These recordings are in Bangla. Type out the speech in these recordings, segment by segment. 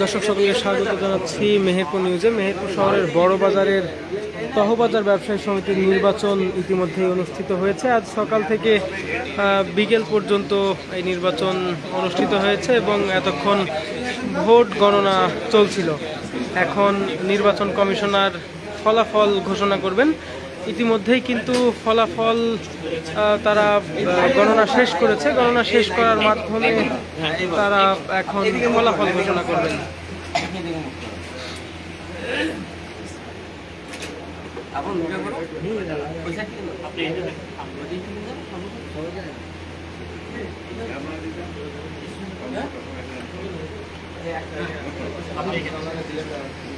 দর্শক সকলকে স্বাগত জানাচ্ছি মেহেরপুর নিউজে। মেহেরপুর শহরের বড় বাজারের তহবাজার ব্যবসায়ী সমিতির নির্বাচন ইতিমধ্যে অনুষ্ঠিত হয়েছে। আজ সকাল থেকে বিকেল পর্যন্ত এই নির্বাচন অনুষ্ঠিত হয়েছে এবং এতক্ষণ ভোট গণনা চলছিল। এখন নির্বাচন কমিশনার ফলাফল ঘোষণা করবেন। ইতিমধ্যেই কিন্তু ফলাফল তারা গণনা শেষ করেছে। গণনা শেষ করার মাধ্যমে তারা এখন ফলাফল ঘোষণা করবেন। বিসমিল্লাহির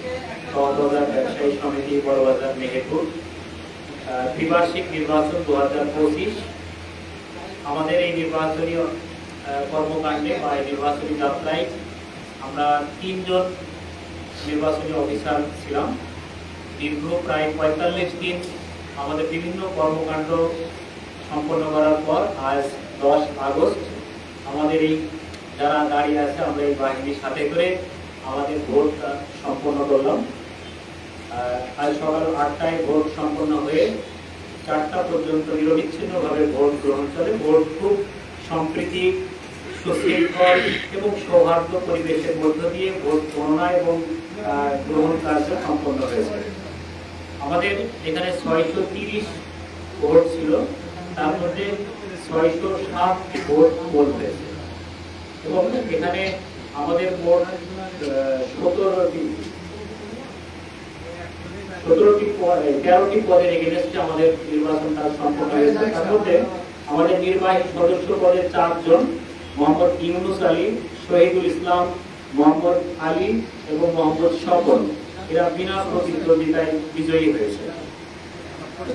সমিতি বড়বাজার মেহেরপুর আহ, দ্বিবার্ষিক নির্বাচন দু হাজার পঁচিশ। আমাদের এই নির্বাচনী কর্মকাণ্ডে বা এই নির্বাচনী যাত্রায় আমরা তিনজন নির্বাচনী অফিসার ছিলাম। দীর্ঘ প্রায় পঁয়তাল্লিশ দিন আমাদের বিভিন্ন কর্মকাণ্ড সম্পন্ন করার পর আজ দশ আগস্ট আমাদের এই যারা দাঁড়িয়ে আছে আমরা এই বাহিনীর সাথে করে আমাদের ভোট সম্পন্ন করলাম। আজ সকাল আটটায় ভোট সম্পন্ন হয়ে চারটা পর্যন্ত নিরবিচ্ছিন্নভাবে ভোট গ্রহণ চলে। ভোট খুব সম্প্রীতি, সুশৃঙ্খল এবং সৌহার্দ্য পরিবেশের মধ্য দিয়ে ভোট গণনা এবং গ্রহণ কার্য সম্পন্ন হয়েছে। আমাদের এখানে ছয়শো তিরিশ ভোট ছিল, তার মধ্যে ছয়শো সাত ভোট পোল হয়েছে। এবং এখানে আমাদের মোট সতেরোটি সতেরোটি তেরোটি পদের এগেনস্টে আমাদের নির্বাচন কাজ সম্পন্ন হয়েছে। তার মধ্যে আমাদের নির্বাহী সদস্য পদে চারজন, মোহাম্মদ ইউনুস আলী, শহীদুল ইসলাম, মোহাম্মদ আলী এবং মোহাম্মদ স্বপন এরা বিনা প্রতিদ্বন্দ্বিতায় বিজয়ী হয়েছে।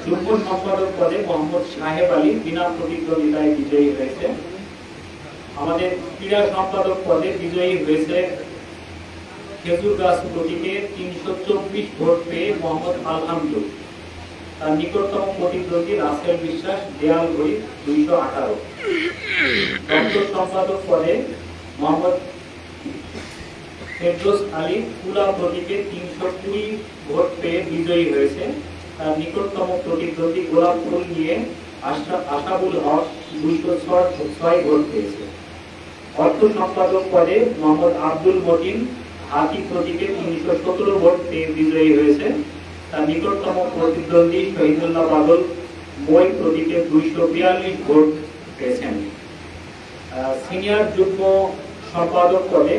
যুগ্ম সম্পাদক পদে মোহাম্মদ সাহেব আলী বিনা প্রতিদ্বন্দ্বিতায় বিজয়ী হয়েছে। আমাদের ক্রীড়া সম্পাদক পদে বিজয়ী হয়েছে খেজুর গাছ প্রতীকে তিনশো চব্বিশ ভোট পেয়ে মোহাম্মদ আলহামদুল তার নিকটতম প্রতিদ্বন্দ্বী রাসেল বিশ্বাস, দেয়াল ঘড়ি দুইশো আঠারো। সম্পাদক পদে মোহাম্মদ ফেরদোস আলী কুলা প্রতীকে তিনশো কুড়ি ভোট পেয়ে বিজয়ী হয়েছে। তার নিকটতম প্রতিদ্বন্দ্বী গোলাপ নিয়ে আশা- আশাবুল হক দুইশো ছয় ভোট পেয়েছে। অর্থ সম্পাদক পদে মোহাম্মদ আব্দুল মতিন হাতি প্রতীকে তিনশো সতেরো ভোট পেয়ে বিজয়ী হয়েছে? তার নিকটতম প্রতিদ্বন্দ্বী শহীদুল্লাহ বাদল মই প্রতীকে দুইশো বিয়াল্লিশ ভোট পেয়েছেন। সিনিয়র যুগ্ম সম্পাদক পদে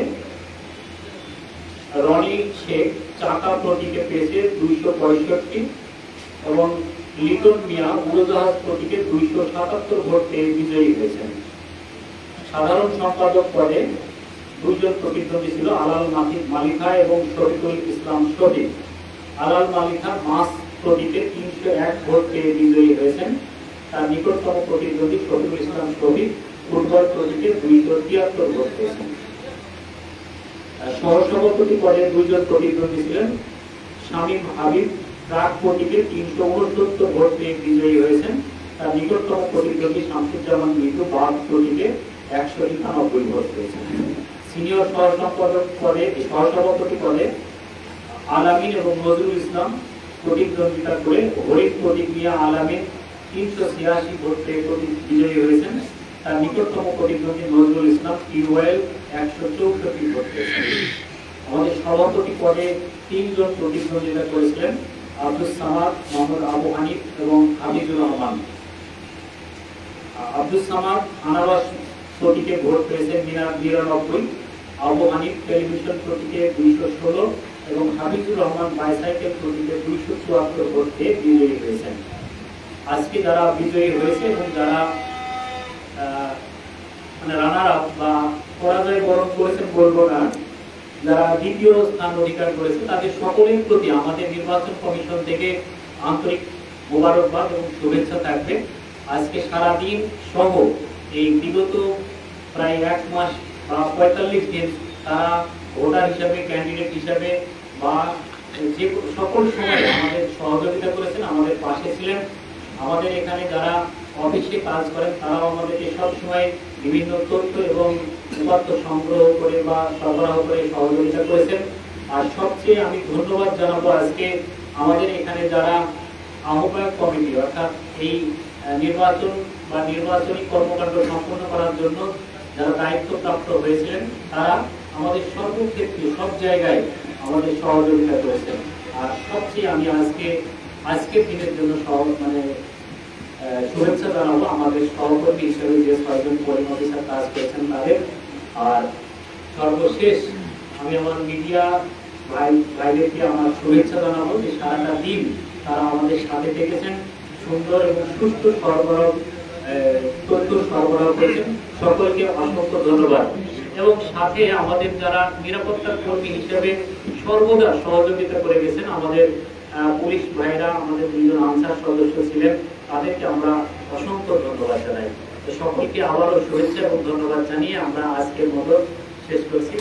রনি শেখ চাকা প্রতীকে পেয়েছে দুইশো পঁয়ষট্টি এবং লিটন মিয়া উড়োজাহাজ প্রতীকে দুইশো সাতাত্তর ভোট পেয়ে বিজয়ী হয়েছেন। সাধারণ সম্পাদক পদে দুইজন প্রতিদ্বন্দ্বী ছিল আলাল মালিক মালিকা এবং শফিকুল ইসলাম শফিক আলাল মালিকা মাস প্রতীকে তিনশো এক ভোট পেয়ে বিজয়ী হয়েছেন। তার নিকটতম প্রতিদ্বন্দ্বী শফিকুল ইসলাম শফিক ফুটবল প্রতীকে দুইশো তিয়াত্তর ভোট পেয়েছেন। সহসভাপতি পদে দুইজন প্রতিদ্বন্দ্বী ছিলেন। শামীম হাবিব প্রাক প্রতীকে তিনশো উনসত্তর ভোট পেয়ে বিজয়ী হয়েছেন। তার নিকটতম প্রতিদ্বন্দ্বী শামসুজ্জামান মিঠু বাদ প্রতীকে একশো একানব্বই ভোট পেয়েছেন। সিনিয়র সহসম্পাদক পদে সহসভাপতি আলামিন এবং নজরুল ইসলাম প্রতিদ্বন্দ্বিতা করে হরিফ প্রতীক আলামিন তিনশো ছিয়াশি ভোট বিজয়ী হয়েছেন। তার নিকটতম প্রতিদ্বন্দ্বী নজরুল ইসলাম টিউবওয়েল একশো চৌষট্টি ভোট আমাদের সভাপতি পদে তিনজন প্রতিদ্বন্দ্বিতা করেছিলেন আব্দুল সামাদ, মোহাম্মদ আবু হানিফ এবং হাবিজুর রহমান। আব্দুল সামাদ, আনারস প্রতীকে ভোট পেয়েছেন নিরা- নিরানব্বই আবু হানিফ টেলিভিশন প্রতীকে দুইশো ষোলো এবং হাবিজুর রহমান বাইসাইকেল প্রতীকে দুইশো চুয়াত্তর ভোট পেয়ে বিজয়ী হয়েছেন। আজকে যারা বিজয়ী হয়েছে এবং যারা মানে রানার আপ বা পরাজয় বরণ করেছেন বলব না, যারা দ্বিতীয় স্থান অধিকার করেছে, তাদের সকলের প্রতি আমাদের নির্বাচন কমিশন থেকে আন্তরিক মোবারকবাদ এবং শুভেচ্ছা থাকবে। আজকে সারাদিন সহ এই বিগত প্রায় এক মাস বা পঁয়তাল্লিশ দিন তারা ভোটার হিসাবে ক্যান্ডিডেট হিসাবে বা যে সকল সময় আমাদের সহযোগিতা করেছেন, আমাদের পাশে ছিলেন। আমাদের এখানে যারা অফিসে কাজ করেন, তারাও আমাদেরকে সবসময় বিভিন্ন তথ্য এবং উপাত্ত সংগ্রহ করে বা সরবরাহ করে সহযোগিতা করেছেন। আর সবচেয়ে আমি ধন্যবাদ জানাব আজকে আমাদের এখানে যারা আহ্বায়ক কমিটি, অর্থাৎ এই নির্বাচন বা নির্বাচনী কর্মকাণ্ড সম্পন্ন করার জন্য যারা দায়িত্বপ্রাপ্ত হয়েছিলেন, তারা আমাদের সর্বক্ষেত্রে, সব জায়গায় আমাদের সহযোগিতা করেছেন। আর সবচেয়ে আমি আজকে, আজকের দিনের জন্য সহ মানে শুভেচ্ছা জানাব আমাদের সহকর্মী হিসেবে যে ছয়জন পোলিং অফিসার কাজ করেছেন তাদের। আর সর্বশেষ আমি আমার মিডিয়া ভাই, ভাইদেরকে আমার শুভেচ্ছা জানাব যে সারাটা দিন তারা আমাদের সাথে থেকেছেন। সুন্দর এবং সুস্থ সরবরাহ সর্বদা সহযোগিতা করে গেছেন, আমাদের পুলিশ ভাইরা, আমাদের দুইজন আনসার সদস্য ছিলেন, তাদেরকে আমরা অসংখ্য ধন্যবাদ জানাই। সকলকে আবারও শুভেচ্ছা এবং ধন্যবাদ জানিয়ে আমরা আজকের মতো শেষ করছি।